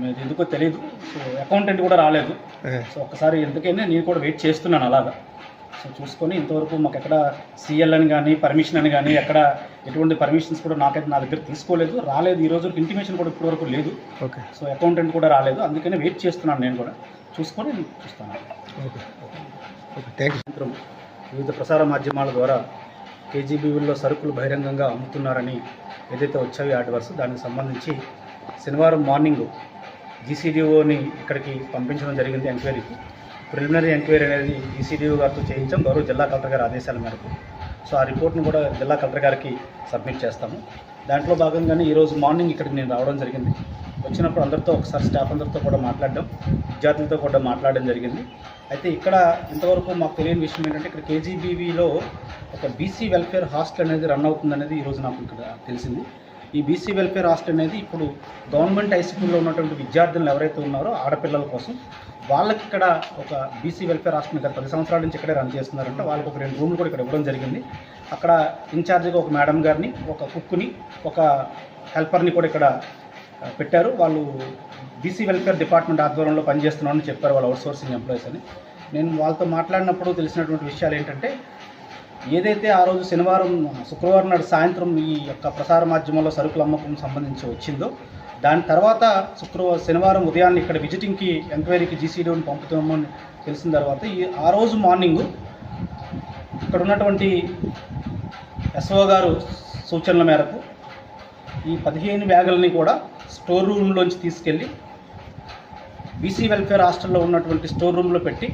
మీది ఎందుకో తెలియదు సో అకౌంటెంట్ కూడా రాలేదు. సో ఒక్కసారి ఎందుకైనా నేను కూడా వెయిట్ చేస్తున్నాను అలాగా. సో చూసుకొని ఇంతవరకు మాకు ఎక్కడ సిఎల్ అని కానీ పర్మిషన్ అని కానీ ఎక్కడ ఎటువంటి పర్మిషన్స్ కూడా నాకైతే నా దగ్గర తీసుకోలేదు. రాలేదు. ఈ రోజు ఇంటిమేషన్ కూడా ఇప్పటివరకు లేదు. ఓకే. సో అకౌంటెంట్ కూడా రాలేదు. అందుకనే వెయిట్ చేస్తున్నాను నేను కూడా. చూసుకొని చూస్తాను ఓకే. ఓకే. థ్యాంక్ యూ సాయంత్రం వివిధ ప్రసార మాధ్యమాల ద్వారా కేజీబీవీల్లో సరుకులు బహిరంగంగా అమ్ముతున్నారని ఏదైతే వచ్చాయో ఆర్డర్స్ దానికి సంబంధించి శనివారం మార్నింగ్ జీసీడీఓని ఇక్కడికి పంపించడం జరిగింది ఎంక్వైరీకి ప్రిలిమినరీ ఎంక్వైరీ అనేది జీసీడీఓ గారితో చేయించాం. గౌరవ జిల్లా కలెక్టర్ గారి ఆదేశాల మేరకు. సో ఆ రిపోర్ట్ను కూడా జిల్లా కలెక్టర్ గారికి సబ్మిట్ చేస్తాము. దాంట్లో భాగంగానే ఈరోజు మార్నింగ్ ఇక్కడికి నేను రావడం జరిగింది. వచ్చినప్పుడు అందరితో ఒకసారి స్టాఫ్ అందరితో కూడా మాట్లాడడం. విద్యార్థులతో కూడా మాట్లాడడం జరిగింది. అయితే ఇక్కడ ఇంతవరకు మాకు తెలియని విషయం ఏంటంటే ఇక్కడ కేజీబీవీలో ఒక బీసీ వెల్ఫేర్ హాస్టల్ అనేది రన్ అవుతుందనేది ఈరోజు నాకు ఇక్కడ తెలిసింది. ఈ బీసీ వెల్ఫేర్ హాస్టల్ అనేది ఇప్పుడు గవర్నమెంట్ హై స్కూల్లో ఉన్నటువంటి విద్యార్థులు ఎవరైతే ఉన్నారో ఆడపిల్లల కోసం వాళ్ళకి ఇక్కడ ఒక బీసీ వెల్ఫేర్ హాస్టల్ గత పది సంవత్సరాల నుంచి ఇక్కడే రన్ చేస్తున్నారంటే. వాళ్ళకి ఒక రెండు రూమ్లు కూడా ఇక్కడ ఇవ్వడం జరిగింది. అక్కడ ఇన్ఛార్జ్గా ఒక మేడం గారిని ఒక కుక్కుని ఒక హెల్పర్ని కూడా ఇక్కడ పెట్టారు. వాళ్ళు బీసీ వెల్ఫేర్ డిపార్ట్మెంట్ ఆధ్వర్యంలో పనిచేస్తున్నామని చెప్పారు వాళ్ళు అవుట్ సోర్సింగ్ ఎంప్లాయీస్ అని. నేను వాళ్ళతో మాట్లాడినప్పుడు తెలిసినటువంటి విషయాలు ఏంటంటే ఏదైతే ఆ రోజు శనివారం శుక్రవారం నాడు సాయంత్రం ఈ యొక్క ప్రసార మాధ్యమంలో సరుకుల అమ్మకం సంబంధించి వచ్చిందో దాని తర్వాత శుక్రవారం శనివారం ఉదయాన్నే ఇక్కడ విజిటింగ్కి ఎంక్వైరీకి జీసీడీని పంపుతామని తెలిసిన తర్వాత ఈ ఆ రోజు మార్నింగ్ ఇక్కడ ఉన్నటువంటి ఎస్ఓ గారు సూచనల మేరకు ఈ పదిహేను బ్యాగులని కూడా స్టోర్ రూమ్లోంచి తీసుకెళ్ళి బీసీ వెల్ఫేర్ హాస్టల్లో ఉన్నటువంటి స్టోర్ రూమ్లో పెట్టి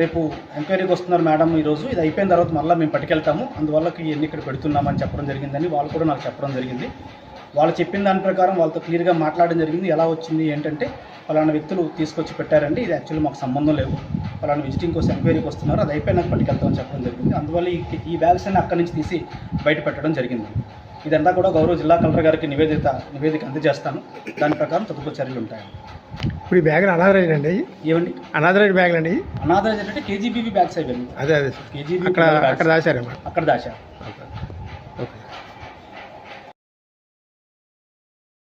రేపు ఎంక్వైరీకి వస్తున్నారు మేడం ఈరోజు. ఇది అయిపోయిన తర్వాత మళ్ళీ మేము పట్టుకెళ్తాము. అందువల్ల ఇవన్నీ ఇక్కడ పెడుతున్నామని చెప్పడం జరిగిందని వాళ్ళు కూడా నాకు చెప్పడం జరిగింది. వాళ్ళు చెప్పిన దాని ప్రకారం వాళ్ళతో క్లియర్గా మాట్లాడడం జరిగింది. ఎలా వచ్చింది ఏంటంటే ఫలానా వ్యక్తులు తీసుకొచ్చి పెట్టారండి. ఇది యాక్చువల్లీ మాకు సంబంధం లేదు. పలానా విజిటింగ్ కోసం ఎంక్వైరీకి వస్తున్నారు. అది అయిపోయినాక పట్టుకెళ్తామని చెప్పడం జరిగింది. అందువల్ల ఈ ఈ బ్యాగ్స్ అన్ని అక్కడి నుంచి తీసి బయట పెట్టడం జరిగింది. ఇదంతా కూడా గౌరవ జిల్లా కలెక్టర్ గారికి నివేదిత నివేదిక అందజేస్తాను. దాని ప్రకారం తదుపరి చర్యలు ఉంటాయి ఇప్పుడు ఈ బ్యాగులు అనాథరైజ్ అండి. ఏమండి అనాథరైజ్ బ్యాగులు అండి. అనాథరైజ్ అంటే కేజీబీబీ బ్యాగ్స్ అయిపోయింది అదే అదే కేజీబీ అక్కడ అక్కడ దాచారు అక్కడ దాచారు. ఓకే.